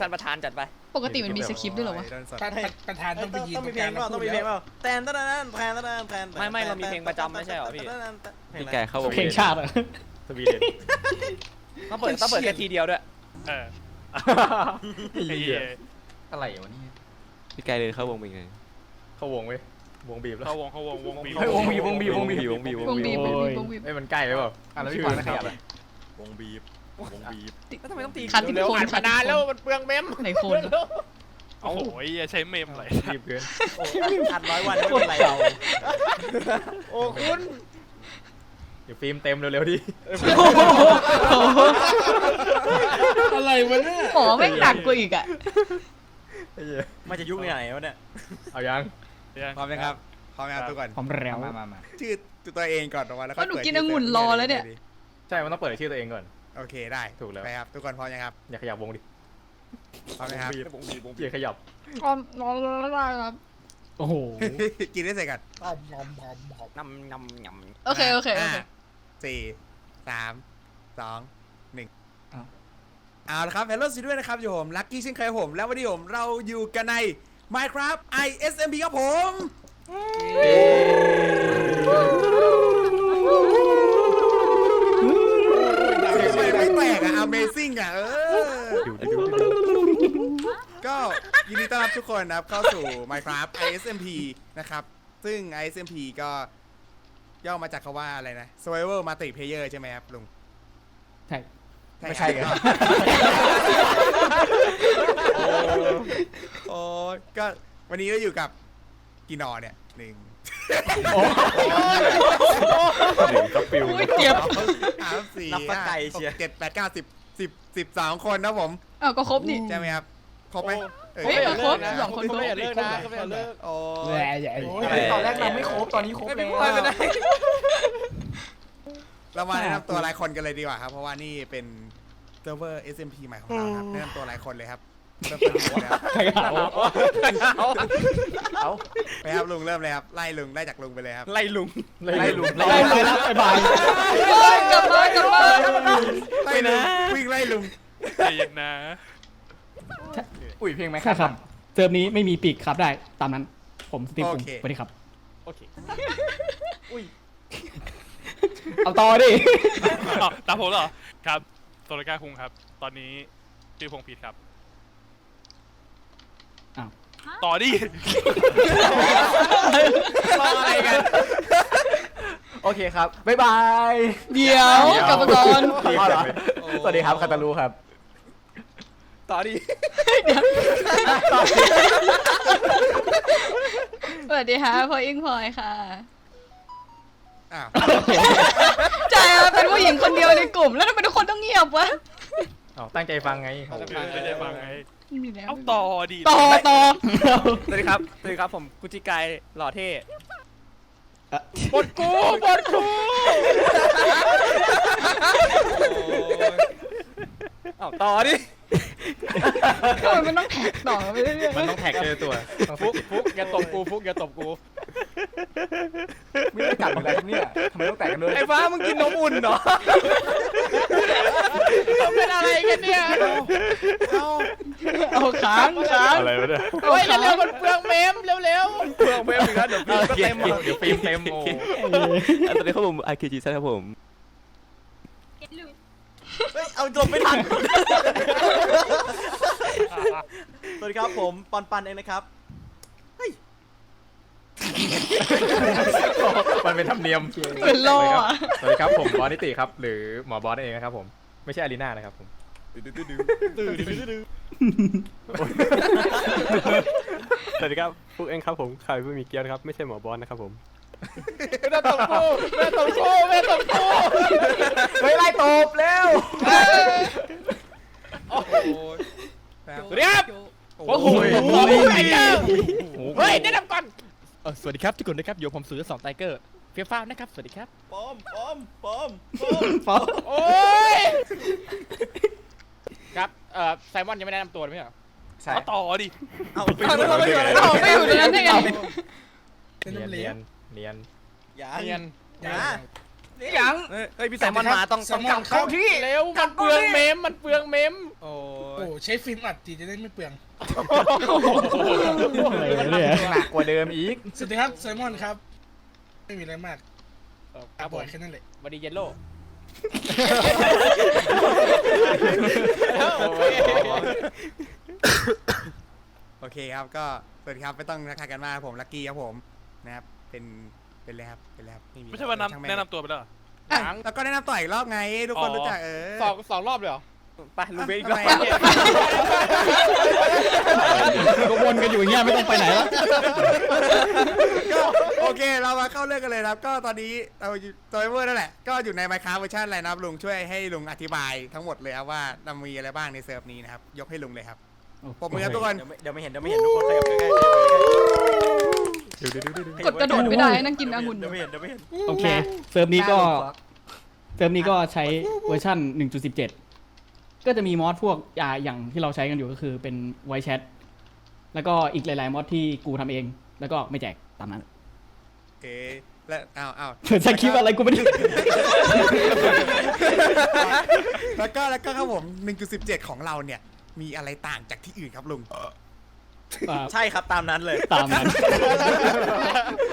ท่านประธานจัดไป ปกติมันมีสคริปต์ด้วยเหรอวะประธานประธานต้องไปยืนต้องมีตเพลงรเปล่าต้องมีเพลงเปล่าแตนตะนันแทนตะนันแทนไม่ไม่เรามีเพลงประจำไม่ใช่เหรอพี่พี่แกเข้าวงเพลงชาติอะสวีเดนต้องเปิดต้องเปิดแค่ทีเดียวด้วยเออไอ้ไอ้เหี้เหี้ยยอะไรวะนี่พี่แกเดินเข้าวงเป็นไงเข้าวงเว้ยวงบีบแล้วเข้าวงเข้าวงวงบีบเฮ้ยวงบีบวงบีบวงบีบวงบีบวงบีบวงบีบวงบีบเอ้ยมันใกล้ไปเปล่าอะแล้วพี่ฟังนะครับวงบีบ วงบีบแล้วทำไมต้องตีคันที่โคนอัดคัมานนานที่แล้วโคนมันเปลืองเมมไหนโคนโอ้โหไอ้เหี้ยใช้เมมอะไรรีบเกินอัดร้อยวันไม่เป็นไรโอ้คุณเดี๋ยวฟิล์มเต็มเร็วๆดิอะไรวะเนี่ยหมอแม่งหนักกว่าอีกอะ ไอ้เหี้ยมาจะยุคไหนวะเนี่ยเอายังพร้อมไหมครับพร้อมไหมครับทุกคนผมแล้ว มามามาชื่อตัวเองก่อนออกมาแล้วก็ก็หนูเปิดกินชื่องุ่นรอแล้วเนี่ย ใช่มันต้องเปิดชื่อตัวเองก่อน โอเคได้ถูกแล้ว ไปครับทุกคนพร้อมยังครับอย่าขยับวงดิพร้อมไหมครับอย่าขยับ อ๋อนอนแล้วได้ครับ โอ้โห กินได้เสร็จก่อนนำนำนำโอเคโอเคโอห้าเคสี่สามสองหนึ่งอ้าวเอาละครับเฮลโลซีด้วยนะครับอยู่ผมลัคกี้เช่นเคยครับผม แล้ววันนี้ผมเราอยู่กันใน Minecraft ISMP ครับผม เ Amazing อะเออ ก็ยินดีต้อนรับทุกคนนะครับ เข้าสู่ Minecraft ISMP นะครับ ซึ่ง ISMP ก็ย่อมาจากคำว่าอะไรนะ Survival Multiplayer ใช่ไหมครับลุง ใช่ ไม่ใช่ครับโอ้ยก็วันนี้ก็อยู่กับกีนอเนี่ย หนึ่งหนึ่งก็ฟิวเจ็บสามสี่นับปะห้าไก่หเชียกเจ็ดแปดเก้าสิบสิบสิบสองคนนะผมอ้าวก็ครบนี่ ใช่ไหมครับครบไหมเฮ้ยครบสองคนครบไม่อยากเลิกนะไม่อยากเลิก โอ้ยใหญ่ตอนแรกเราไม่ครบ ตอนนี้ครบแล้วเรไม่ได้เรามาแนะนำตัวรายคนกันเลยดีกว่าครับ เพราะว่านี่เป็นเซิร์ฟเวอร์ SMP ใหม่ของเราครับแนะนำตัวรายคนเลยครับ เริ่มต้นที่ผมเลยครับใครเอาเอาไปครับลุงเริ่มเลยครับไล่ลุงไล่จากลุงไปเลยครับ ไล่ลุงไล่ลุงไล่เลยแล้วบายบาย กลับมากลับมาไล่ลุงวิ่งไล่ลุงใจเย็นนะอุ้ยเพลงไหมใช่ครับเทอมนี้ไม่มีปีกครับได้ตามนั้น ผมสตีฟคุงสวัสดีครับ โอเคเอาต่อดิ อ้าวตามผมเหรอครับโซลกาคุงครับ ตอนนี้ชื่อพงศ์ผิดครับ ต่อดิรออะไรกัน โอเคครับ บ๊ายบายเดี๋ยวกลับมาก่อนอ๋อเหรอสวัสดีครับคาตาลูครับ ต่อดิสวัสดีค่ะพออิงพลอยค่ะอ้าวใช่ค่ะเป็นผู้หญิงคนเดียวในกลุ่ม แล้วทำไมทุกคนต้องเงียบวะเอาตั้งใจฟังไง ไม่ได้ฟังไง ไม่มีแล้วเอาต่อดิต่อต่อสวัสดีครับสวัสดีครับผมกุจิกายหล่อเท่บทกูบทกูเอ้าต่อดิ ทำไมมันต้องแท็กต่อไปเรื่อยมันต้องแท็กเจอตัวต้องฟุกฟุกอย่าตบกูฟุกอย่าตบกูไม่ได้กัดอะไรเนี่ยทำไมต้องแตกกันด้วยไอ้ฟ้ามึงกินนมอุ่นเหรอเป็นอะไรกันเนี่ยๆเอาค้างค้างอะไรวะเนี่ยโอ้ยเร็วๆมันเปลืองเมมเร็วๆเปลืองเมมอีกแล้วเดี๋ยวฟิล์มก็เต็มหมดเดี๋ยวฟิล์มเต็มโอ้ตอนนี้ครับผม RKG ใช่ครับผม เฮ้ยเอาจบไม่ทัน สวัสดีครับผมปอนปันเองนะครับมันเป็นธรรมเนียมเหมือนโลอะสวัสดีครับผมบอสนิติครับ หรือหมอบอสนั่นเองนะครับผมไม่ใช่อารีนานะครับผมสวัสดีครับพวกเองครับผมขายผู้มีเกียรติครับไม่ใช่หมอบอลนะครับผมแม่ตบกูแม่ตบกูแม่ตบกูเฮ้ยไล่ตบเร็ว โอ้ยแบบ สวัสดีครับ โอ้โห ต่อดิไทเกอร์ โอ้โห เฮ้ย แนะนำก่อนเออสวัสดีครับทุกคนนะครับอยู่ผมสือสองไทเกอร์เฟียฟ้านะครับ สวัสดีครับ ปอมปอมปอมโอ้ย ครับเอ่อไซมอนยังไม่แนะนำตัวเลยไหมเหรอใช่เอาต่อดิเอาไม่อยู่ไม่อยู่เอาไม่อยู่ในนั้นได้ไงเนียนเนียนเนียน อย่าเนียนอย่า ยังเฮ้ยพี่ไซมอนมาต้องต้องกลับเข้าที่ เร็วมันเปลืองเมมมันเปลืองเมมโอ้ยโอ้ใช้ฟิล์มอัดจีจะได้ไม่เปลือง อะไรวะเนี่ยหนักกว่าเดิมอีก สวัสดีครับไซมอนครับ ไม่มีอะไรมากครับผบ่อมยแค่นั้นแหละวันดีเยลโล่โอเคครับก็สวัสดีครับไม่ต้องทักทายกันมากผมลักกี้ครับผมนะครับเป็น เป็นเลยครับเป็นเลยครับมีไม่ใช่ว่าช่างนำม่แนะนำตัวไปแล้วเหรอ อะแล้วก็แนะนำต่ออีกรอบไง ทุกคนอ๋อ รู้จักเออสองสองรอบเลยเหรอไปลุงเบสอีกรอบทำไมก็วนกันอยู่อย่างเงี้ยไม่ต้องไปไหนแล้ว ก็โอเคเรามาเข้าเรื่องกันเลยนะครับ ก็ตอนนี้เราอยู่ตัวเวอร์นั่นแหละ ก็อยู่ใน Minecraft เวอร์ชันอะไรนะครับลุงช่วยให้ลุงอธิบายทั้งหมดเลยครับว่าเรามีอะไรบ้างในเซิร์ฟนี้นะครับ ยกให้ลุงเลยครับปรบมือครับทุกคน เดี๋ยวไม่เดี๋ยวไม่เห็นเดี๋ยวไม่เห็นทุกคนขยับใกล้ๆขยับใกล้ เดี๋ยวเดี๋ยวเดี๋ยวเดี๋ยวๆกดกระโดดไม่ได้นั่งกินเดี๋ยวองุ่น เดี๋ยวไม่เห็นเดี๋ยวไม่เห็นโอเคเซิร์ฟนี้ก็เซิร์ฟนี้ก็ใช้เวอร์ชัน1.17 ก็จะมีมอดพวกอ่าอย่างที่เราใช้กันอยู่ก็คือเป็นไวแชทแล้วก็อีกหลายๆมอดที่กูทำเอง แล้วก็ไม่แจกตามนั้นโอเคและอ้าวอ้าวเปิดสคริปต์อะไรกูไม่ได้ แล้วก็แล้วก็ครับผม 1.17 ของเราเนี่ย มีอะไรต่างจากที่อื่นครับลุง อ่าใช่ครับตามนั้นเลย ตามนั้น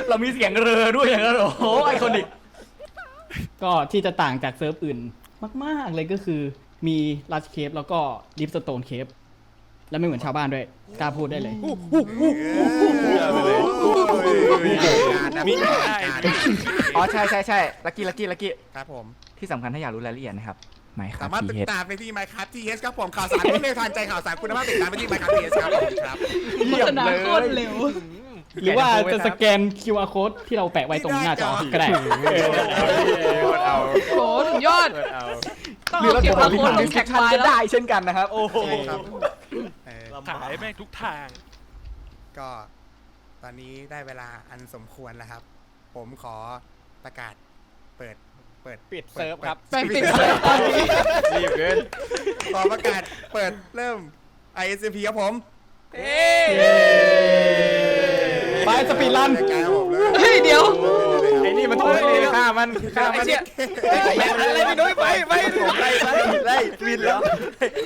เรามีเสียงเรือด้วยอย่างนั้นโอ้โหไอคอนิก ก็ที่จะต่างจากเซิร์ฟอื่นมาก ๆ เลยก็คือมีลัชเคปแล้วก็ดิฟสโตนเคปแล้วไม่เหมือนชาวบ้านด้วยกล้าพูดได้เลย มีอ๋อใช่ใช่ใช่ลักกี้ลักกี้ลักกี้ครับผม ที่สำคัญถ้าอยากรู้รายละเอียดนะครับ ไหมครับสามารถติด TH ตามไปที่ Minecraft TS ครับผมข่าวสารรวดเร็วทันใจข่าวสารคุณภาพติดตามไปที่ Minecraft TS ครับผมครับโฆษณาโคตรเร็ว หรือว่าจะสแกน QR code ที่เราแปะไว้ตรงหน้าจอก็ได้กดเอาโหสุดยอดกดเอาต้องเอาเก็บมาโค้ดลงแท็กไลน์ก็แล้วได้เช่นกันนะครับ โอ้โหใช่ครับเออลำบากขายแม่งทุกทาง ก็ตอนนี้ได้เวลาอันสมควรแล้วครับ ผมขอประกาศเปิด เปิดปิดเซิร์ฟครับไปปิดเซิร์ฟตอนนี้รีบเกินขอประกาศเปิดเริ่ม ISMP ครับผมไปสปีดรันรายการครับผมเลยเฮ้ยเดี๋ยวไอ้นี่มันทุบเลยฆ่ามันฆ่ามันอะไรไม่รู้ไปไปผมไล่ไล่ไล่วินแล้ว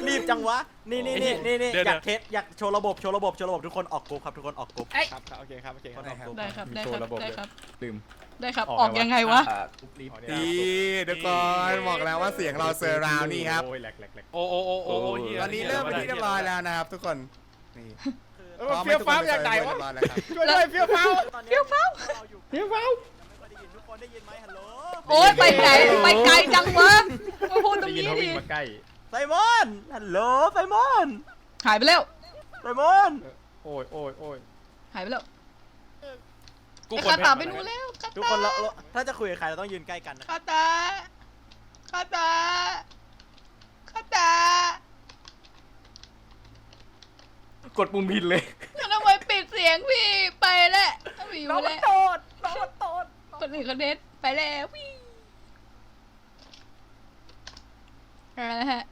รีบจังวะนี่นี่นี่นี่นี่เดี๋ยวอยากเทสอยากโชว์ระบบโชว์ระบบโชว์ระบบทุกคนออกกรุ๊ปครับทุกคนออกกรุ๊ปครับโอเคครับโอเคครับได้ครับได้ครับได้ครับได้ครับลืม ได้ครับ ออกยังไงวะ ดีเดี๋ยวก่อนบอกแล้วว่าเสียงเราเซอร์ราวนี่ครับ โอ้ยแหลกแหลกแหลกโอ้โอ้โอ้โอ้โอ้เหี้ยตอนนี้เริ่มเป็นที่เรียบร้อยแล้วนะครับทุกคน นี่เออเฟี้ยวฟ้าวอยากไหนวะเรียบร้อยแล้วครับช่วยด้วยเฟี้ยวฟ้าวตอนนี้เฟี้ยวฟ้าวเราอยู่เฟี้ยวฟ้าวไม่ค่อยได้ยินทุกคนได้ยินไหมฮัลโหลโอ้ยไปไกลไปไกลจังวะมาพูดตรได้งยินนี้เขาดิวิ่งมาใกล้ไซมอนฮัลโหลไซมอนหายไปแล้วไซมอนโอ้ยโอ้ยโอ้ยหายไปแล้ว กูไอ้คนคาแพ้ตาไปนู่นแล้วคาทุกตาคนเราเราถ้าจะคุยกับใครเราต้องยืนใกล้กันนะคาตาคาตาคาตากดปุ่มผิดเลยแล้วทำไมปิดเสียงพี่ไปแล้วไม่อยู่แล้ว โตดโตดโตดคนอื่นเขาเด็ดไปแล้ววิ่งอะไรนะฮะ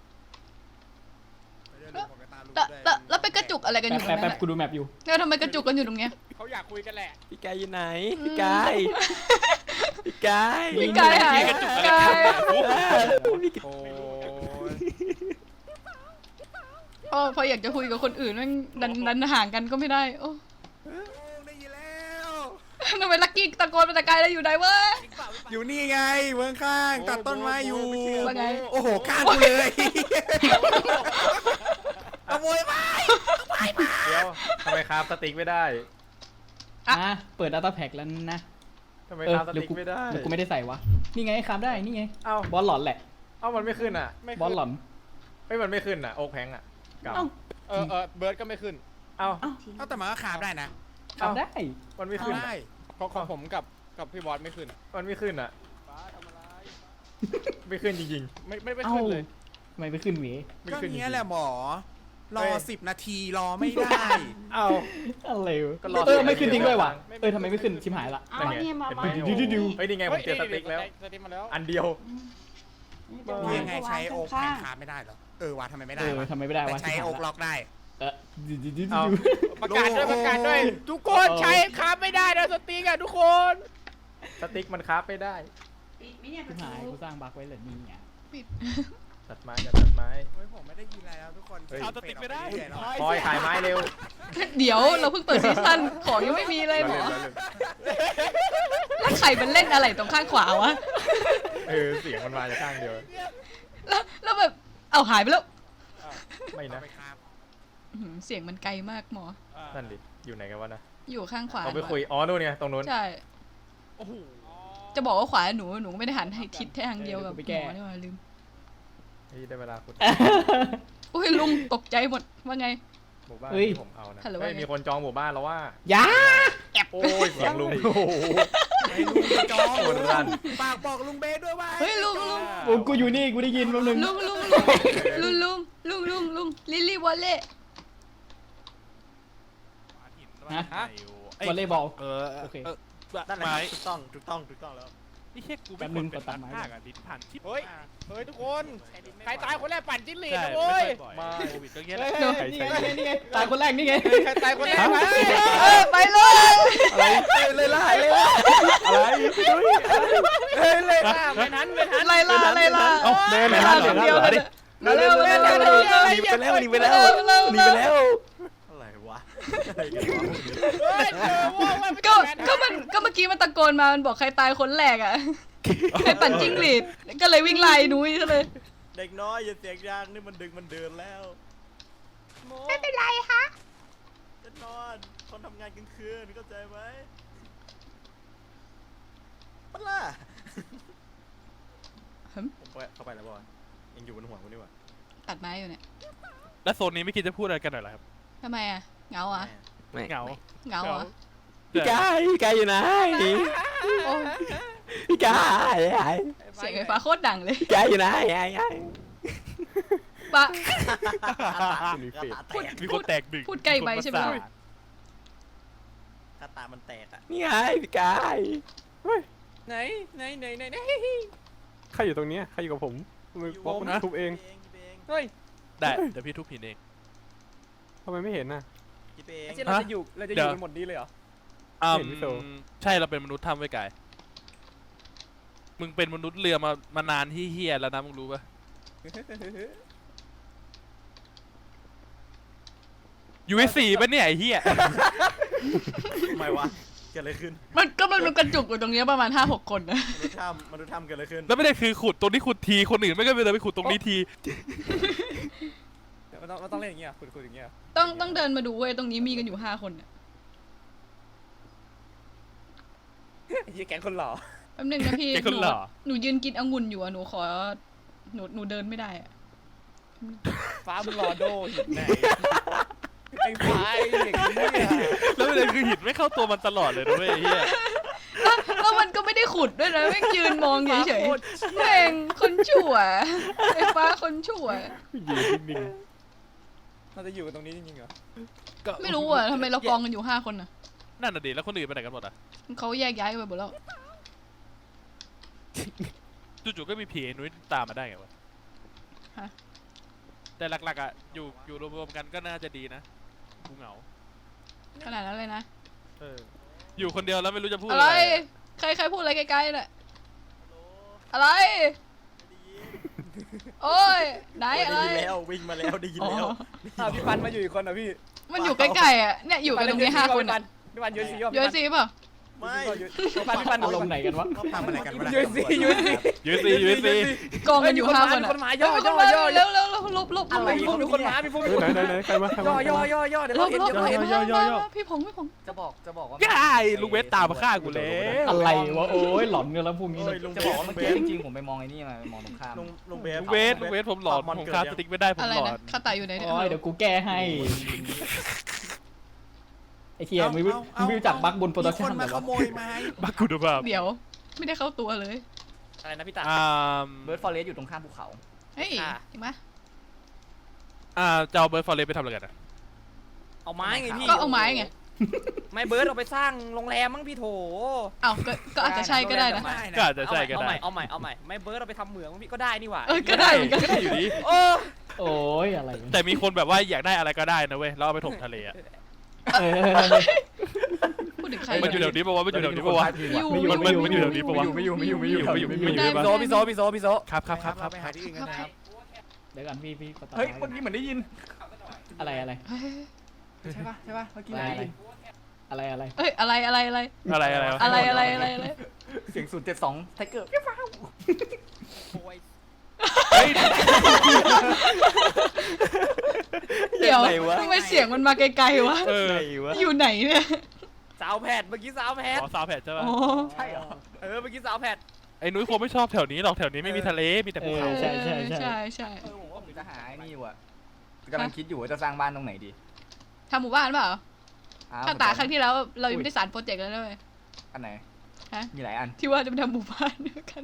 แล้วแล้วแล้วไปกระจุกอะไรกันอแป๊บยู่ตรแป๊บงแป๊นั้บนกูดูแมปอยู่ แล้วทำไมกระจุกกันอยู่ตรงเนี้ย เขาอยากคุยกันแหละพี่กายอยู่ไหน พี่กาย พี่กายพี่กายหายพี่กายโอ้ยพอพออยากจะคุยกับคนอื่นแมันดันดันห่างกันก็ไม่ได้ โอ้ได้ยินแล้วทำไมลักกี้ตะโกนมาแตะไกลแล้วอยู่ไหนวะ อยู่นี่ไงเมืองข้างตัดต้นไม้อยู่ ว่าไง โอ้โหข้างกูเลย ขโมยมาเดี๋ยวทำไมคราฟสติ๊กไม่ได้อะอะเปิด Data Pack แล้วนะทำไมเอคอราฟสหรือติ๊กกูไม่ได้หรือกูไม่ได้ใส่วะ นี่ไงคราฟได้ นี่ไง เอ้าบอสหลอนแหละ เอ้ามันไม่ขึ้นอะ ไม่บอสหลอนเฮ้ยมันไม่ขึ้นอะ โอ๊กแพงอะกลับเอ้าเออเออเบิร์ดก็ไม่ขึ้น เอ้าเอาแต่มันก็ขาบได้นะคราฟได้ มันไม่ขึ้นได้อะของของผมกับกับพี่บอสไม่ขึ้น มันไม่ขึ้นอะไม่ขึ้นจริงไม่ไม่ไม่เอ้าขึ้นเลยทำไมไปขึ้นเวๆไม่ก็ขึ้นจริงเนี้ยแหละหมอ รอเฮ้ยสิบนาทีรอไม่ได้ เอ้าอะไรวะก็รอ เออไม่ขึ้นจริงด้วยว่ะไม่เออทำไมไม่ขึ้นชิมหายละนั่นไงเห็นไหมดูดูดูเฮ้ยนี่ไงผมเจอสติ๊กแล้ว สติ๊กมาแล้ว อันเดียว นี่ยังไงใช้โอ๊กแทนขาบไม่ได้เหรอ เออวะทำไมไม่เอได้อวะทำไมไม่ได้แต่วะใช้โอ๊กล็อกได้ เออดูดูดูเอาดูประกาศด้วยประกาศด้วย ทุกคนใช้คาไม่ได้นะสติ๊กอะทุกคนสติ๊กมันคราฟไม่ได้ชิมหายกูสร้างบั๊กไว้เลยนี่ไงปิด ตัดไม้จะตัดไม้ เฮ้ยผมไม่ได้ยินอะไรแล้วทุกคนเฮ้ย เอาสติ๊กไม่ได้ เรื่อยๆแล้วพลอยขายไม้เร็วเดี๋ยวเราเพิ่งเปิดซีซั่นของยังไม่มีเลยหมอเราเล่นแล้วใครมันเล่นอะไรตรงข้างขวาวะเออเสียงมันมาจากข้างเดียว แล้วแล้วแบบเอาหายไปแล้วไม่นะไปครับอื้อหือเสียงมันไกลมากหมอนั่นดิ อยู่ไหนกันวะนะอยู่ข้างขวาเราไปคุย อ๋อนู่นเนี่ยตรงนู้น ใช่ โอ้โห จะบอกว่าขวาหนูหนูไม่ได้หันให้ทิศทางเดียวกับไปหแก้มอนี่หว่าลืม นี่ได้เวลาคุณอุ้ยลุงตกใจหมดว่าไง หมู่บ้านที่ผมเอานะไม่มีคนจองหมู่บ้านแล้วว่า อยาแอบโอ้ยเสียงลุงโอ้โไอ้ลุงจองโคตรลั่นฝากบอกลุงเบสด้วยว่าเฮ้ยลุงลุงโอ้กูอยู่นี่กูได้ยินแป๊บนึงลุงลุงลุงลุงลุงลุงลุงลิลลี่วอลเล่ฮะ วอลเลย์บอล เออโอเค นั่นแหละถูกต้องถูกต้องถูกต้องแล้ว นี่เช็คกูแป๊ไม่บคนึวรงเป็นกดตันัดกไม้ฆ่ากับลิ้นพันชิบเฮ้ย เฮ้ยทุกคน ใครตายคนแรกปั่นจิ้งหรีดใช่นะไม่เว้ยค่อยบ่อยมาโควิดก็เงี้ยแหเฮ้ละยนี่ไงนี่ไงตายคนแรกนี่ไงใครตายคนแรกวะเออไปเลยเลยล่ะเลยล่ะอะไรเฮ้ยเลยอะไม่ทันไม่ทันไล่ล่าไล่ล่าเอ้าแน่ไล่แน่ล่าแน่คนเดียวเลยเร็วเร็วเร็วเร็วหนีไปแล้วหนีไปแล้วหนีไปแล้วอะไร เฮ้ยเจอว่าว่าไม่ก็ใช่แฟนก็มัน ก็เมื่อกี้มันตะโกนมา มันบอกใครตายคนแรกอะ ใครปั่นจิ้งหรีด ก็เลยวิ่งไล่หนุ้ยซะเลย เด็กน้อยอย่าเสียงดังนี่มันดึกมันเดินแล้วไม่เป็นไรฮะจะนอนคนทำงานกลางคืนเข้าใจไหมปัดล่ะหึ ผมไปเข้าไปแล้วบอลยังอยู่บนหัวกูนี่หว่าตัดไม้อยู่เนี่ย แล้วโซนนี้ไม่คิดจะพูดอะไรกันหน่อยเหรอครับทำไมอะ เหงาอะแม่เหงาเหงาอะพี่กายพี่กายอยู่ไหนโอ้พี่กายเสียงไฟฟ้าโคตรดังเลยพี่กายอยู่ไหนยายยายปะมีเฟสพูด มีคพูนดแตกดึกพูดใกล้ไปใช่ไหมคนประสาทกระตามันแตกอะนี่ไงพี่กายไหนไหนไหนไหนไหนใครอยู่ตรงเนี้ยใครอยู่กับผมมืออยู่บล็อกมันทุบเองคิดเองเฮ้ยได้เดี๋ยวพี่ทุบหินเองทำไมไม่เห็นน่ะ คิดเองไอ้เจ๊เราจะอยู่เราจะอยู่กันหมดนี้เลยเหรออืเห็นพี่โซมใช่เราเป็นมนุษย์ถ้ำไว้กายมึงเป็นมนุษย์เรือมามานานที่เฮียแล้วนะมึงรู้ปะ USC ปะเนี่ยไอ้เฮียทำไมวะ เกิดอะไรขึ้นมันก็มันกระจุกอยู่ตรงเนี้ยประมาณห้าหกคนนะ มนุษย์ถ้ำมนุษย์ถ้ำเกิดอะไรขึ้น แล้วไม่ได้คือขุดตรงนี้ขุดทีคนอื่นไม่ก็ไปเลยไปขุดตรงนี้ที มันต้องมันต้องเล่นอย่างเงี้ยคุยคุยอย่างเงี้ยต้องต้องเดินมาดูเว้ยตรงนี้มีกันอยู่ห้าคนน่ะไอ้เหี้ยแก๊งคนหล่อแป๊บนึงนะพี่แกหคนนูหล่อหนูยืนกินองุ่นอยู่อะหนูขอหนูหนูเดินไม่ได้อะฟ้ามึงรอโดหินไหนไอ้ฟ้าไอ้อย่างนี้เนี่ยแล้วประเด็นคือหินไม่เข้าตัวมันตลอดเลยนะเว้ยไอ้เฮียแล้วแล้วมันก็ไม่ได้ขุดด้วยนะแม่งยืนมองเฉยๆแม่งคนชั่วไอ้ฟ้าคนชั่วยืนนิ่ง เราจะอยู่กันตรงนี้จริงๆเหรอก็ไม่รู้อะทำไมเรากองกันอยู่ห้าคนน่ะนั่นน่ะดิแล้วคนอื่นไปไหนกันหมดอะเขาแยกย้ายไปหมดแล้วจู่ๆก็มีผีไอ้นุ้ยตามมาได้ไงวะฮะแต่หลักๆอะอยู่อยู่รวมๆกันก็น่าจะดีนะกูเหงาขนาดนั้นเลยนะเอออยู่คนเดียวแล้วไม่รู้จะพูดอะอะไรไร ใครใครพูดอะไรไกลๆน่ะอะไร โอ้ยไหนได้อะไรยินแล้ววิ่งมาแล้วได้ยินอ๋อแล้วอ้าวพี่ปันมาอยู่อีกคนเหรอพี่มันอยู่ใกล้ๆอะเนี่ยอยู่กันตรงนี้ห้าคนพี่ปัอะนพี่ปันยูซีเยอะสิเปล่า ไม่พี่ปันพี่ปันอารมณ์ไหนกันวะ เขาทำอะไรกันวะยูซียูซียูซียูซีกองกันอยู่ห้าคนอะคนมาย่อเฮ้ยย่อมีคนมาย่อเร็วเร็วเร็วลบลบอะไรมีคนมีคนมาพี่ฟุ้งๆเฮ้ยไหนไหนไหนใครมาใครย่มาอย่อย่อย่อเดี๋ยวลเราบเห็นลบเดี๋ยวลเราบเห็นย่อย่อย่อพี่ผงพี่ผงจะบอกจะบอกว่าย่ายลูกเวสตามมาฆ่ากูแล้วอะไรวะโอ้ยหลอนกันแล้วพวกนี้โอ้เนี่ยยลุงจะเบบอกสว่าลุเมื่งอเบกี้สจริงๆผมไปมองไอ้นี่มามองตรงข้ามลุงลุงเบสลูกเวสลูกเวสผมหลอนผมฆ่าสติ๊กไม่ได้ผมอะไรหลอนะนคาตาอยู่ไหนเนี่ยโอ้ยเดี๋ยวกูแก้ให้ ไอ้เทียมึงไม่มึงไม่รู้จักบักบนโปรดักชั่นมีคนเหรมาอขวะโมยไม้บักกูดูแบบเดี๋ยว ไม่ได้เข้าตัวเลย อะไรนะพี่ตา อ่าเบิร์ดฟอเรสอยู่ตรงข้ามภูเขา เฮ้ยอะจริงปะอ่าจะเอาเบิร์ดฟอร์เรสไปทำอะไรกันอะเอาไม้ไงพี่ก็เอาไม้ไงไม่เบิร์ดเอาไปสร้างโรงแรมมั้งพี่โถ เอ้าก็ก็อาจจะใช่ก็ได้นะ ได้ก็นะอาจจะใช่ก็เอาได้ใหม่เอาใหม่เอาใหม่ไม่เบิร์ดเอาไปทำเหมืองมั้งพี่ก็ได้นี่หว่าเออก็ได้เหมือนกันก็ได้อยู่ดี โอ้ โอ้ยอะไรวะแต่มีคนแบบว่าอยากได้อะไรก็ได้นะเว้ยแล้วเอาไปถมทะเลอะ เออ พูดถึงใครมันอยู่แถวนี้ปะวะมันอยู่แถวนี้ปะวะอยู่ มันมันมันอยู่แถวนี้ปะวะ ไม่อยู่ไม่อยู่ไม่อยู่ไม่อยู่ไม่อยู่ไม่อยู่พี่โซพี่โซพี่โซพี่โซครับครับครับครับไปหาที่อื่นกันนะครับเดี๋ยวก่อนพี่พี่ขอต่อเฮ้ยท้าเมื่อกี้เหมือนได้ยินอะไรอะไรเฮ้ยใช่ปะใช่ปะเมื่อกี้อะไรเหมือนได้ยินอะไรอะไรเอ้ยอะไรอะไรอะไรอะไรอะไรวะอะไรอะไรอะไรอะไรเสียงศูนย์เจ็ดสองไทเกอร์โอ้ย เฮ้ยเดี๋ยวไหนวะ ทำไมเสียงมันมาไกลๆวะ เออไหนวะอยู่ไหนเนี่ยสาวแพทย์เมื่อกี้สาวแพทย์อ๋อซาวแพดใช่ปะอ๋อใช่เหรอ เออเมื่อกี้สาวแพทย์ไอ้นุ้ยคงไม่ชอบแถวนี้หรอกแถวนี้ไม่มีทะเลมีแต่เอภูอเขาใช่ใช่ใช่ ใช่ใช่เออผมว่าผมจะหาไอ้นี่อยู่อะกำลังคิดอยู่ว่าจะสร้างบ้านตรงไหนดีทำหมู่บ้านเปล่าอ้ถ้าตาครั้งที่แล้วเรายังไม่ได้สารโปรเจกต์แล้วด้วย อันไหนฮะ มีหลายอัน ที่ว่าจะไปทำหมู่บ้านด้วยกัน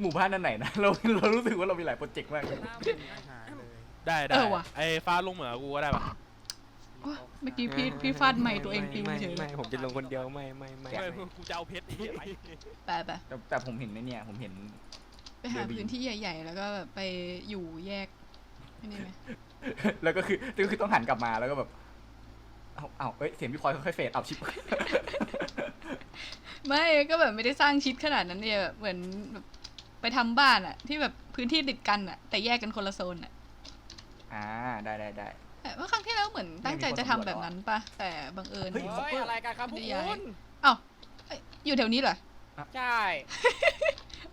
หมู่บ้านอันไหนนะเราเรารู้สึกว่าเรามีหลายโปรเจกต์มากเลยได้ได้เออว่ะ ไอ้ฟ้าลงเหมือกูก็ได้ปะโอ๊ยเมื่อกี้พี่พี่ฟาดไม้ตัวเองปิวไม่เฉยไม่ผมจะลงคนเดียวไม่ไม่ไม่ไม่กูจะเอาเพชรไอ้เหี้ยไปไปไปแต่แต่ผมเห็นในเนี่ยผมเห็น ไปหาเดี๋ยวบินพื้นที่ใหญ่ ๆ แล้วก็แบบไปอยู่แยกไม่นี่ไหมแล้วก็คือก็คือต้องหันกลับมาแล้วก็แบบเอาเอาเอ้ยเสียงพี่พลอยค่อยๆเฟดเอาชิป ไม่ก็แบบไม่ได้สร้างชิดขนาดนั้นเนี่ยแบบเหมือนแบบ ไปทำบ้านอะที่แบบพื้นที่ติดกันอะแต่แยกกันคนละโซนอะอ่าได้ได้ได้ แต่ว่าครั้งที่แล้วเหมือนตั้งใจจะทำแบบนั้นปะแต่บังเอิญ เฮ้ย เฮ้ยอะไรกันครับพวกไม่ได้ย้าย คุณเอ้าเอ้ยอยู่แถวนี้เหรอใช่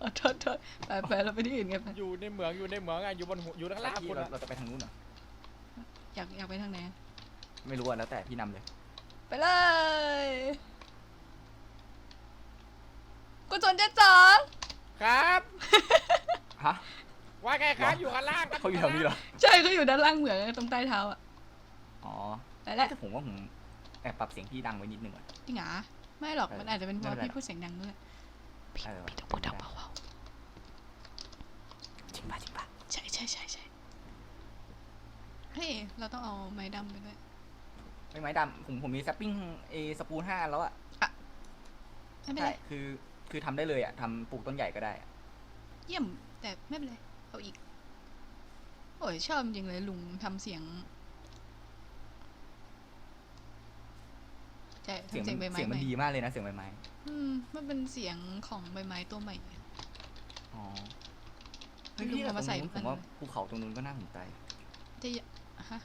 อ๋อโทษโทษไปไปเราไปที่อื่นกันไปอยู่ในเหมืองอยู่ในเหมืองอะอยู่บนหัวอยู่ข้างล่างพี่คุณเราอะเราจะไปทางนู้นเหรอ อยากอยากไปทางไหนอะไม่รู้อะแล้วแต่พี่นำเลย ไปเลยกุศลเจ๊จอง ครับ ฮะ ว่าไงครับอยู่ข้างล่างครับเขาอยู่แถวนี้เหรอ ใช่เขาอยู่ด้านล่างเหมืองตรงใต้เท้าอะอ๋อไปแล้วแต่ผมว่าผมแอบปรับเสียงพี่ดังไว้นิดนึงอะจริงเหรอไม่หรอกเออมันอาจจะเป็นเพราะไม่เป็นไรพี่พูดเสียงดังด้วยเออต้องพูดดังเบาจริงป่ะจริงป่ะๆใช่ใช่ใช่ใช่เฮ้ยเราต้องเอาไม้ดำไปด้วยไม่ไม้ดำผมผมมีแซปปิ้งเอสปูนห้าแล้วอะไม่เป็นใช่ไรคือ คือทำได้เลยอะทำปลูกต้นใหญ่ก็ได้อะเยี่ยม แต่ไม่เป็นไร เอาอีก โอ้ยชอบจริงเลยลุงทำเสียงใช่เสียงทำเสียงมันใบไม้เสียงใหมันม่ดีมากเลยนะเสียงใบไม้อืมมันเป็นเสียงของใบไม้ตัวใหม่ อ๋อเฮ้ยลุงเอามาใส่ตรงนู้นผมมันว่าภูเขาตรงนู้นก็น่าสนใจ จะยฮะ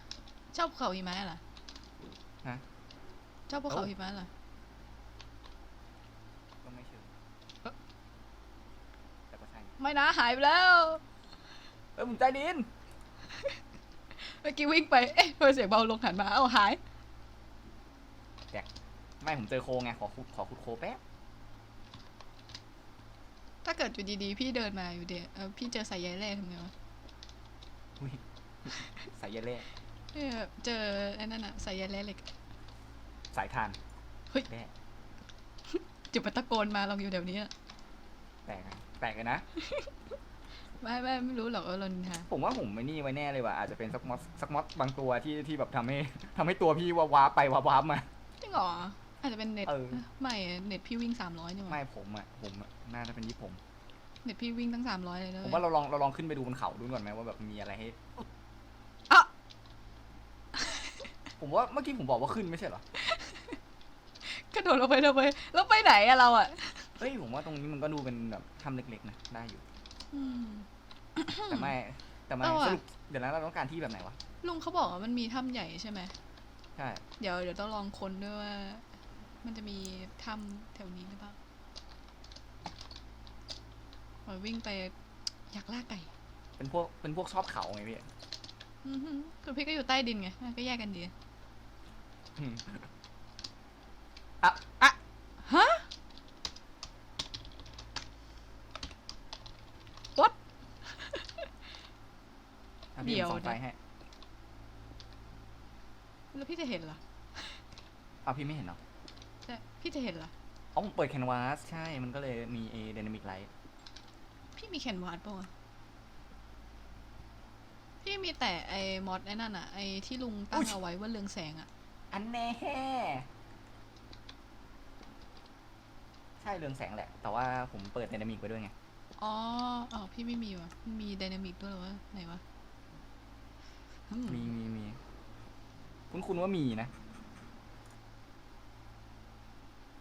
ชอบภูเขาหิมะเหรอฮะ ชอบภูเขาเอ้า หิมะเหรอ ก็ไม่เชิง เอ๊ะ แต่ก็ใช่ ไม่นะหายไปแล้วเอ้ยผมใจดิน เมื่อกี้วิ่งไปเอ๊ะทำไมเสียงเบาลงหันมาเอ้าหาย ไม่ผมเจอโคไงขอขุดขอขุดโคแป๊บถ้าเกิดอยู่ดีๆ พี่เดินมาอยู่เดียวเออพี่เจอสายใยแร่ทำไงวะอุ๊ยสายเยลเล่เออเจอไอ้นั่นอะสายใยแร่เหล็ก สายทานเฮ้ยแน่จุดปะตะโกนมาลองอยู่เดี๋ยวนี้อะแปลกนะแปลกเลยนะ ไม่ไม่ไม่รู้หรอกว่าเรานินทาผมว่าผมไม่นี่ไว้แน่เลยว่ะอาจจะเป็นสักมอสสักมอสบางตัวที่ที่แบบทำให้ทำให้ตัวพี่วาบวาบไปวาบวาบมา จริงเหรออาจจะเป็นเน็ตเออ ไม่เน็ตพี่วิ่งสามร้อยนี่หไม่ว่าผมอะผมอะน่าจะเป็นยี่ผม เน็ตพี่วิ่งตั้งสามร้อยเลยนะผมว่าเราลองเราลองขึ้นไปดูบนเขาดูก่อนไหมว่าแบบมีอะไรให้อะผมว่าเมื่อกี้ผมบอกว่าขึ้นไม่ใช่เหรอ กระโดดลงไปทำไมแล้วไปไหนอะเราอะ เฮ้ยผมว่าตรงนี้มันก็ดูเป็นแบบถ้ำเล็กๆนะได้อยู่ อืม แต่ไม่แต่ไม่เอาอะ สรุปเดี๋ยวนะเราต้องการที่แบบไหนวะลุงเขาบอกว่ามันมีถ้ำใหญ่ใช่ไหม ใช่เดี๋ยวเดี๋ยวต้องลองค้นด้วยว่า มันจะมีถ้ำแถวนี้หรือเปล่าโอ้ยวิ่งไปอยากล่าไก่เป็นพวกเป็นพวกชอบเขาไงพี่ อือหือคุณพี่ก็อยู่ใต้ดินไงก็แยกกันดี อืม ฮะ what อะพี่เดี๋ยวผมส่องไฟนะให้แล้วพี่จะเห็นเหรอเอาพี่ไม่เห็นเหรอใช่พี่จะเห็นเหรอ อ๋อผมเปิดแคนวาสใช่ มันก็เลยมีเอเดนามิกไลท์พี่มีแคนวาสป่าวะพี่มีแต่ไอ้มอดไอ้นั่นอะไอ้ที่ลุงตั้งเอาไว้ว่าเรืองแสงอะอันแน่ใช่เรืองแสงแหละ แต่ว่าผมเปิดเดนามิกไว้ด้วยไง อ๋ออ๋อพี่ไม่มีวะมันมีไดนามิกด้วยเหรอวะไหนวะ อืม มีมีมีคุณคุณว่ามีนะ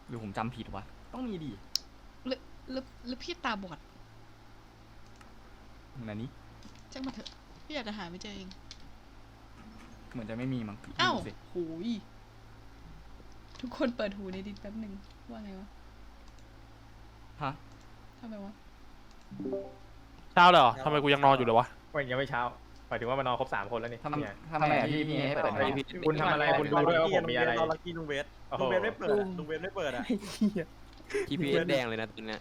หรือผมจำผิดวะ ต้องมีดีหรือหรือหรือพี่ตาบอดนันนี้ แจ้งมาเถอะ พี่อยากจะหาไม่เจอเอง เหมือนจะไม่มีมั้งพี่อ้าว ดูสิหูย ทุกคนเปิดหูในดิสแป๊บหนึ่งว่าไงวะฮะ ทำไมวะ เช้าเลยเหรอทำไมกูยังนอนอยู่เลยวะวันยังไม่เช้า หมายถึงว่ามานอนครบสามคนแล้วนี่ทำเนี่ยทำไมอะพี่พี่ให้เปิดเฮ้ยไหมคุณทำอะไรคุณดูด้วยว่าผมมีอะไรเราลักกี้ลุงเวสโอ้โหลุงเวสไม่เปิดอะลุงเวสไม่เปิดอะ GPS แดงเลยนะตอนเนี้ย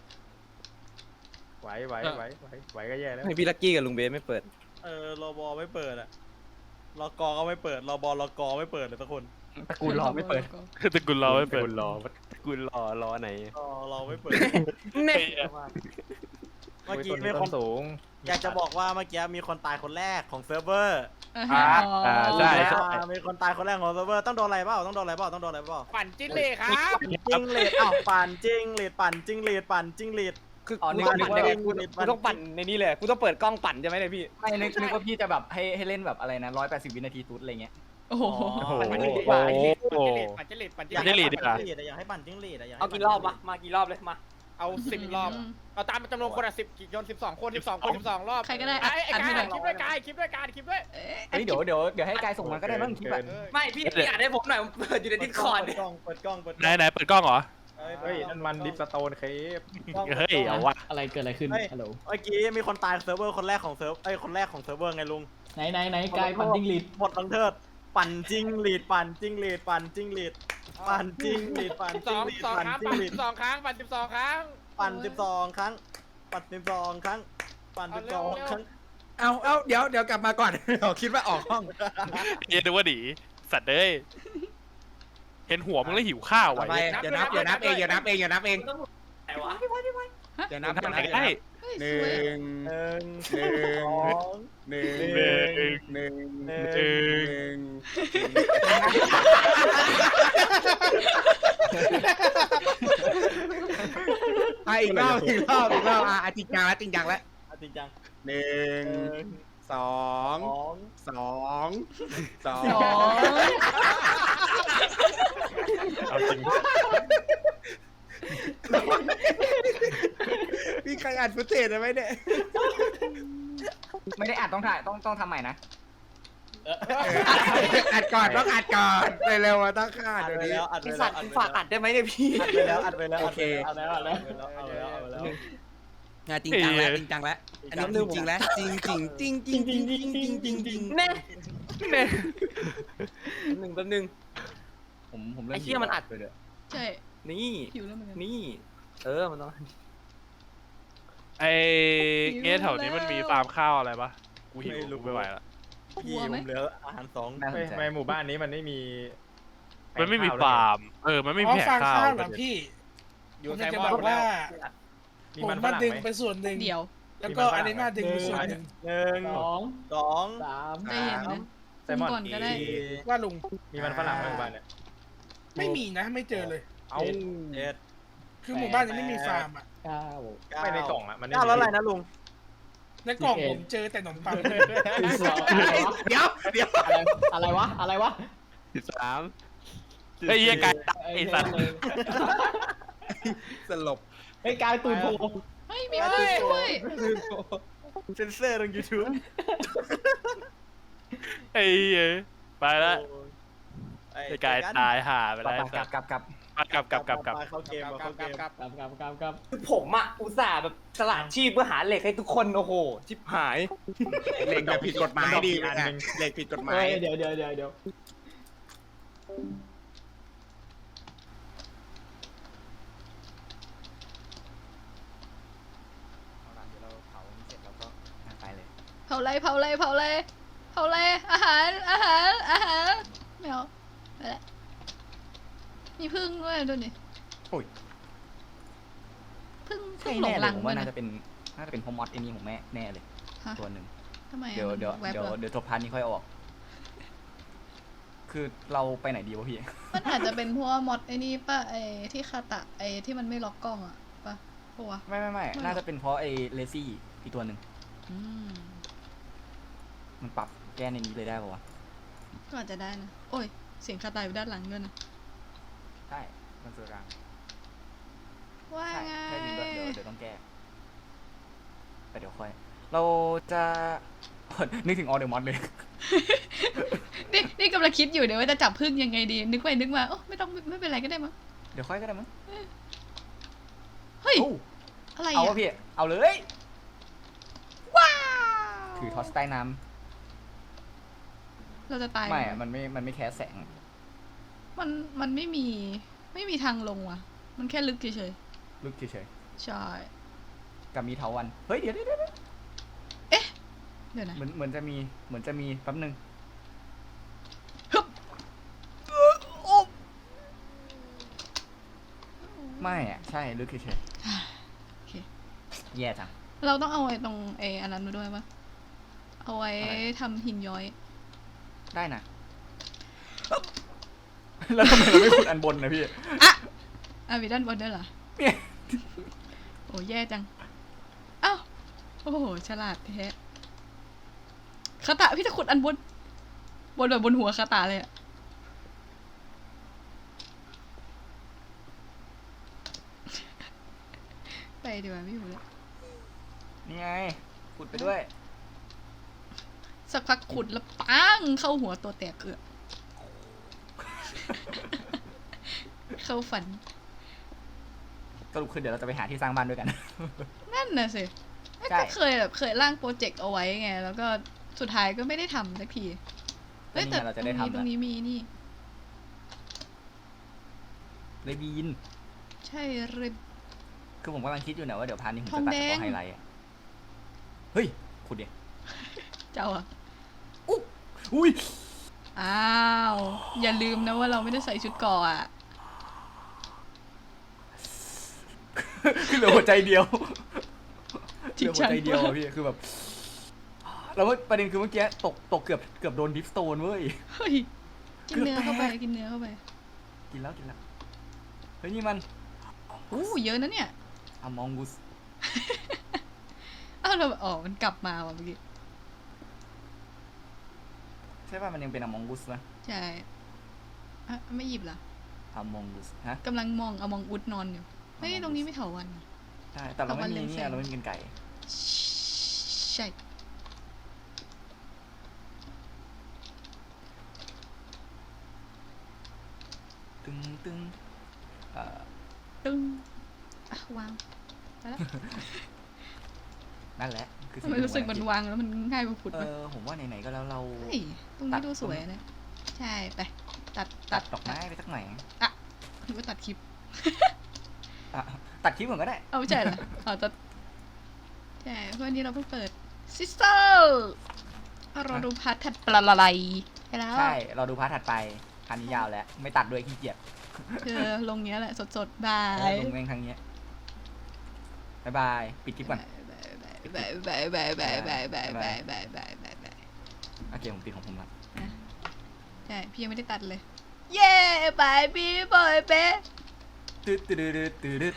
ไหวไหวไหวไหวไหวก็แย่แล้วให้พี่ลักกี้กับลุงเบสไม่เปิด เออรอบอไม่เปิดอะรอกอก็ไม่เปิดรอบอรอกอไม่เปิดเลยทุกคนตระกูลรอไม่เปิดแต่กูรอไม่เปิดคุณรอกูรอรอไหนรอเราไม่เปิดเนี่ยเมื่อกี้ต้นมีต้คนสูง อยากจะบอกว่าเมื่อกี้มีคนตายคนแรกของเซิร์ฟเวอร์อ่าอ่าฮะอ๋ออ่าใช่ใช่อ่ามีคนตายคนแรกของเซิร์ฟเวอร์ต้องโดนอะไรเปล่าต้องโดนอะไรเปล่าต้องโดนอะไรเปล่าปั่นจิ้นเลยครับจิ้งเลดอ้าวปั่นจิ้งเลดปั่นจิ้งเลดปั่นจิ้งเลดคืออ๋อกูนึกต้องว่าปั่นนึกยังไงว่ากูกูต้องปั่นในนี้เลยกูต้องเปิดกล้องปั่นใช่ไหมเนี่ยพี่ไม่นึกนึกว่าพี่จะแบบให้ให้เล่นแบบอะไรนะร้อยแปดสิบวินาทีตุ๊ดอะไรเงี้ยโอ้โหโอ้โหปั่นจิ้นเลยโอ้ปั่นโหจิ้นเลยปั่นจิ้นเลยปั่นจิ้นอยากเลยจิ้งหรีดดีกว่าอยากให้ปั่นจิ้งเลดอะอยากให้เอากี่รอบวะมากี่รอบเลยมา เอาสิบรอบ เอาตามจำนวนคนอะสิบกี่คนสิบสองคนสิบสองคนสิบสองรอบใครก็ได้อัดไอ้ไอ้อัดกาให้ยหน่อย คลิปด้วยกายคลิปด้วยกายคลิปด้วยเอ๊ะเฮ้ยเดี๋ยวเดี๋ยวเดี๋ยวให้กายส่งมาก็ได้มั้งคลิปอะเออไม่พี่พี่อ่านให้ผมหน่อยผมเปิดอยู่ในเปิดิดสกคล้อองร์ดเปิดกล้องเปิดกล้องเปิดกไหนล้องไหนเปิดกล้องเหรอ เฮ้ยนั่นมันดิสโตนเคฟเฮ้ยเอาวะ อะไรเกิดอะไรขึ้นฮัลโหลเมื่อกี้มีคนตายเซิร์ฟเวอร์คนแรกของเซิร์ฟไอ้ยคนแรกของเซิร์ฟเวอร์ไงลุงไหนไหนไหนกายปั่นจิ้งหรีดหมดทั้งเทิดปั่นจิ้งหรีดปั่นจิ้งหรีดปั่นจิ้งหรีด ปั่นจิ้งหรีดปั่นสจิ้องงหรีดสองปั่นครั้งจิ้ปั่งนหรีสิดบสองครั้งปั่นสิบสองครั้ง ปั่นสิบสองครั้ง ปั่นสิบสองครั้ง ปั่นเอาสิบเร็สวองเร็ว ครั้ง เอาเอาเดี๋ยวเดี๋ยวกลับมาก่อน เราคิดว่าออกห้อง เย็นดูว่าดี สัตว์เอ้ย เห็นหัวมึงแล้วหิวข้าวต่อไว้ไปเดี๋ยวนับเดี๋ยวนับเองเดี๋ยวนับเองเดี๋ยวนับเองไหนวะ เดี๋ยวนับทำเดี๋ยวไหนนับก็ได้เฮ้ย หสนึ่วยงหนึ่งหนึ่งสองหนึ่งหนึ่งหนึ่งหนึ่งหนึ่หงนึ่งอะอีกรอบอีกรอบอีกรอบอะอะจริงจังแล้วจริงจังแล้วอะจริงจังหนึ่งหนึ่งสองสองสองสอสองงเอาจริง มีใครอ่านฟุตเทจไหมเนี่ยไม่ได้อัดต้องถ่ายต้องต้องทำใหม่นะ อัดก่อนต้องอัดก่อนเร็วๆมาต้องฆ่าอัดเดี๋ยวไปนี้แล้วอัดไปไอแล้วสัตว์กูฝากอัดได้ไหมเนี่ยพี่ อัดไปแล้ว อัดไปแล้วโอเคอัดไปแล้ว อัดไปแล้วอัดไปแล้วอัดไปแล้ว งานจริงจังแล้วจริงจังแล้วอันนี้จริงจริงๆแล้วจริงจริงจริงจริงจริงจริงจริงจริงจริงแน่แน่หนึ่งแป๊บนึง ผมผมเริ่มไอ้เหี้ยมันอัด เลยเดี๋ยวใช่ นี่หิวแล้วเหมือนกัน นี่ เออ มันต้อง ไอ้เงี้ยแถวนี้มันมีฟาร์มข้าวอะไรปะกูหิวกูไม่ไหวละพี่ผมเหลืออาหารสองน่าสไม่นใจไม่หมู่บ้านนี้มันไม่มีมันไม่มีแผงข้วฟาร์ม เออ มันไม่อ๋อมีแผฟังงข้าวข้าวเหรอพี่อยู่ผมไซอยากจะมอบอนกว่ามีผมมันฝมารั่งดึงไหม ไปส่วนหนึ่งเดี๋ยวแล้วก็อันนี้น่าดึงไปส่วนหนึ่งหนึ่งสองสองสามใจเย็นนะไซมอนก่อนก็ได้ สี่ว่าลุงมีมันฝรั่งไหมหมู่บ้านเนี่ยไม่มีนะ ไม่เจอเลย เอาเจ็ด คือหมู่บ้านยังไม่มีฟาร์มอะ เก้าเก้า ไม่ในกล่องอะมันไม่เก้ามีแล้วอะไรนะลุงในกล่องสิบเอ็ดผมเจอแต่ขนมปัง สิบสองอะไรวะเดี๋ยวเดี๋ยวอะไรอะไรวะ อะไรวะสิบสามไอ้เหี้ยไก่ตายไอ้สัตว์สลบไอ้ยกายตูนโผล่เฮ้ยมีเพื่อนด้วยเซนเซอร์ลงยูทูบไอ้เหี้ยไปละไอ้ไก่ตายห่าไปกลัแล้วบกลับกลับกลับ กลับกลับกลับกลับเข้าเกมเข้าเกมครับกลับกลับกลับกลับคือผมอะอุตส่าห์แบบสละชีพเพื่อหาเหล็กให้ทุกคนโอ้โหชิบหายเหล็กแบบผิดกฎหมายดีนะเหล็กผิดกฎหมาเฮ้ยยเดี๋ยวเดี๋ยวเดี๋ยวเดี๋ยวเอาล่ะเดี๋ยวเราเผาอันนี้เสร็จแล้วก็ไปเลยเผาเลยเผาเลยเผาเลยเผาเลยอาหารอาหารอาหารไม่เอาไปละ มีพึ่งด้วยดูนี่โอ้ย พึ่งใช่พึ่งหลแน่งเลหลัยงผมด้วว่ายน่านะ จะเป็นน่าจะเป็นพอมอดไอ้นี่ของแม่แน่เลย ฮะ ตัวหนึ่งทำไมอะเดี๋ยวเดี๋ยวแวบเดี๋ยวหรอเดี๋ยวจบพาร์ทนี้ค่อยออก คือเราไปไหนดีวะพี่ มันอาจจะเป็นพวกมอดไอ้นี่ป่ะไอ้ที่คาตะไอ้ที่มันไม่ล็อกกล้องอะป่ะปะวะ ไม่ไม่ไม่ไม่หรอน่าจะเป็นเพราะไอ้เลซี่อีกตัวหนึ่งอืมมันปรับแก้ในนี้เลยได้ปะวะก็อาจจะได้นะ โอ้ย เสียงคาตาอยู่ด้านหลังด้วยนะ ใช่มันเสือรังว่าใช่ไงใช่จริงด้วยเดี๋ยวเดี๋ยวต้องแก้แต่เดี๋ยวค่อย เราจะ นึกถึงออเดอร์มอนเลย นี่นี่กำลังคิดอยู่เดี๋ยวว่าจะจับพึ่งยังไงดี นึกไปนึกมาโอ้ไม่ต้องไม่ไม่เป็นไรก็ได้มั้งเดี๋ยวค่อยก็ได้มั้งเฮ้ย โอ้อะไรเอาอะวะพี่ เอาเลย ว้าวถือทอสใต้น้เราจะตายำไม่อะมันไม่ มันไม่แคสแสง มันมันไม่มีไม่มีทางลงว่ะ มันแค่ลึกเฉยลึกเฉยๆใช่ๆกับมีเถาวันเฮ้ยเดี๋ยวเดี๋ยวเดี๋ยวเดี๋ยวนะ เหมือนเหมือนจะมีเหมือนจะมีแป๊บนึงไม่อะใช่ลึกเฉยโอเค ๆแย่จัง เราต้องเอาไอ้ตรงไอ้อันนั้นมาด้วยปะเอาไว้อะไร ทำหินย้อย ได้นะ แล้วทำไมเราไม่ขุดอันบนนะพี่ อะมีด้านบนด้วยเหรอเนี่ย โอ้แย่จังอ้าวโอ้โห ฉลาดแท้คาตะพี่จะขุดอันบน บนแบบบนหัวคาตะเลยอะไปดีกว่าไม่อยู่แล้ว นี่ไง ขุดไปด้วย สักพักขุดแล้วปังเข้าหัวตัวแตกเกือบ เข้าฝัน สรุปคือเดี๋ยวเราจะไปหาที่สร้างบ้านด้วยกัน นั่นน่ะสิเอ้ยใช่ ก็เคยแบบเคยร่างโปรเจกต์เอาไว้ไง แล้วก็สุดท้ายก็ไม่ได้ทำสักทีเอ้ยแต่เราตจะรงได้นี้ทำตรงนี้มีนี่เลยบีน ใช่เลยคือผมกำลังคิดอยู่นะว่าเดี๋ยวพาร์ทนี้ผมทองจะตัดแดเฉง พาะไฮไลท์อะเฮ้ย ขุดเดียเจ้าอะอุ้ย อ้าว อย่าลืมนะว่าเราไม่ได้ใส่ชุดเก่ออะคือเหลือหัวใจเดียวจริเหงลือหัจัวง ใจเดียวอะพี่คือแบบแล้วประเด็นคือเมื่อกี้ตกตกเกือบเกือบโดนดิฟสโตนเว้ย เฮ้ย กินเนื้อเข้าไป กินเนื้อเข้าไปกินแล้วกินแล้วเฮ้ยนี่มันอู้เยอะนะเนี่ย อมองกุสอ้าวเราอ๋อ มันกลับมาว่ะเมื่อกี้ ใช่ป่ะมันยังเป็นอมองกุสนะใช่อะไม่หยิบเหรออมองกุสฮะกำลังมองเอามองอุดนอนอยู่เฮ้ยตรงนี้ไม่เถาวัน ใช่แต่เราไม่ตะวันมีเรืองแสเนี่ยงเราไม่มีกันไก่ใช่ตึงตึงเอ่อตึ้งอะวางไปแล้วนั่นแหละ คือทำไมรู้สึกมันวางแล้วมันง่ายกว่าขุดเอวะอผมว่าไหนๆก็แล้วเราเฮ้ยตรงตันี้ดดูสวยนะใช่ไปตัดตัดดอกไม้ไปสักหน่อยหรือว่าตัดคลิปอะตัดคลิปเหมือนก็ได้ เอาไม่ใช่เหรออ๋อตัดใช่เพราะวันนี้เราเพิ่งเปิดซิสเตอร์เราดูพาร์ทถัดปลาละไลไปแล้ว ใช่ เราดูพาร์ทถัดไปพาร์ทนี้ยาวแล้ว ไม่ตัดด้วยขี้เกียจคือลงเนี้ยแหละสดๆบาเออยลงแม่งทางเนี้ยบายบาย ปิดคลิปก่อน บายบายบายบายบายบายบายบายบายบายบายโอเคผมปิดของผมละใช่ พี่ยังไม่ได้ตัดเลย เย้บายพี่บอยเป๊ะ ตืดตืดตืดตืด